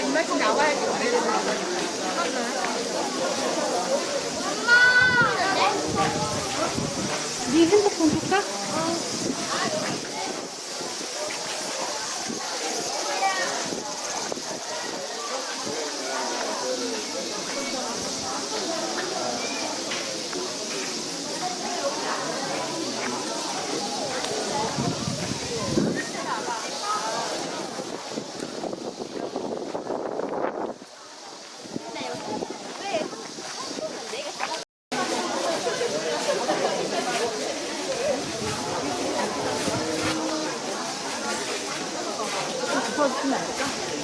이만큼 나와야지 그래. 네 핸드폰 줄까? 덮어주면 안 될까?